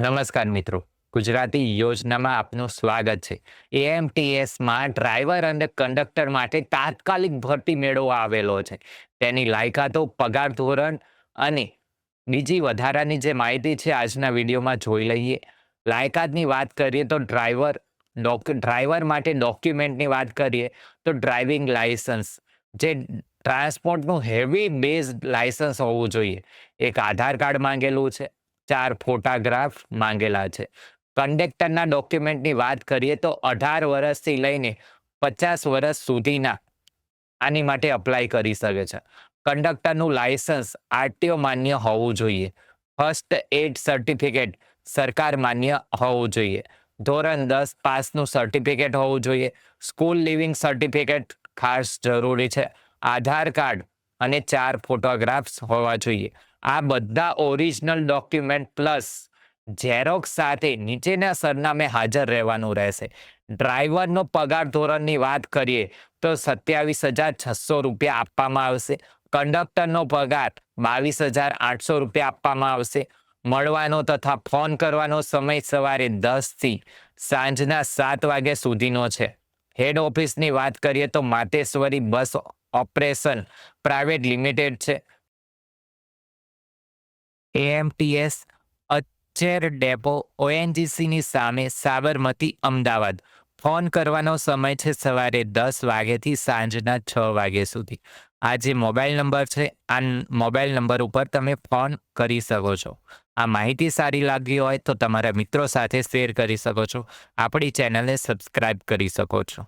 નમસ્કાર મિત્રો. ગુજરાતી યોજનામાં આપનું સ્વાગત છે. એએમટીએસમાં ડ્રાઈવર અને કંડક્ટર માટે તાત્કાલિક ભરતી મેળો આવેલો છે. તેની લાયકાતો, પગાર ધોરણ અને બીજી વધારાની જે માહિતી છે આજના વિડીયોમાં જોઈ લઈએ. લાયકાતની વાત કરીએ તો ડ્રાઈવર ડ્રાઈવર માટે ડોક્યુમેન્ટની વાત કરીએ તો ડ્રાઇવિંગ લાયસન્સ. જે ટ્રાન્સપોર્ટનું હેવી બેઝ લાયસન્સ હોવું જોઈએ. એક આધાર કાર્ડ માંગેલું છે. ચાર ફોટોગ્રાફ માંગેલા છે. કંડક્ટરના ડોક્યુમેન્ટની વાત કરીએ તો અઢાર વર્ષથી લઈને પચાસ વર્ષ સુધીના આની માટે અપ્લાય કરી શકે છે. કંડક્ટરનું લાયસન્સ આરટીઓ માન્ય હોવું જોઈએ. ફર્સ્ટ એડ સર્ટિફિકેટ સરકાર માન્ય હોવું જોઈએ. ધોરણ દસ પાસનું સર્ટિફિકેટ હોવું જોઈએ. સ્કૂલ લિવિંગ સર્ટિફિકેટ ખાસ જરૂરી છે. આધાર કાર્ડ અને ચાર ફોટોગ્રાફ્સ હોવા જોઈએ. આ બધા ઓરિજિનલ ડોક્યુમેન્ટ પ્લસ ઝેરોક્સ સાથે નીચેના સરનામે હાજર રહેવાનું રહેશે. ડ્રાઈવરનો પગાર ધોરણની વાત કરીએ, તો સત્યાવીસ હજાર છસો રૂપિયા આપવામાં આવશે. કંડક્ટરનો પગાર બાવીસ હજાર આઠસો રૂપિયા આપવામાં આવશે. મળવાનો તથા ફોન કરવાનો સમય સવારે દસથી સાંજના સાત વાગ્યા સુધીનો છે. હેડ ઓફિસની વાત કરીએ તો Mateshwari bus operation private limited છે. એએમટીએસ અચ્છેર ડેપો, ઓએનજીસીની સામે સાબરમતી, અમદાવાદ. ફોન કરવાનો સમય છે સવારે દસ વાગ્યાથી સાંજના છ વાગ્યા સુધી. આ જે મોબાઈલ નંબર છે, આ મોબાઈલ નંબર ઉપર તમે ફોન કરી શકો છો. આ માહિતી સારી લાગી હોય તો તમારા મિત્રો સાથે શેર કરી શકો છો. આપણી ચેનલને સબસ્ક્રાઇબ કરી શકો છો.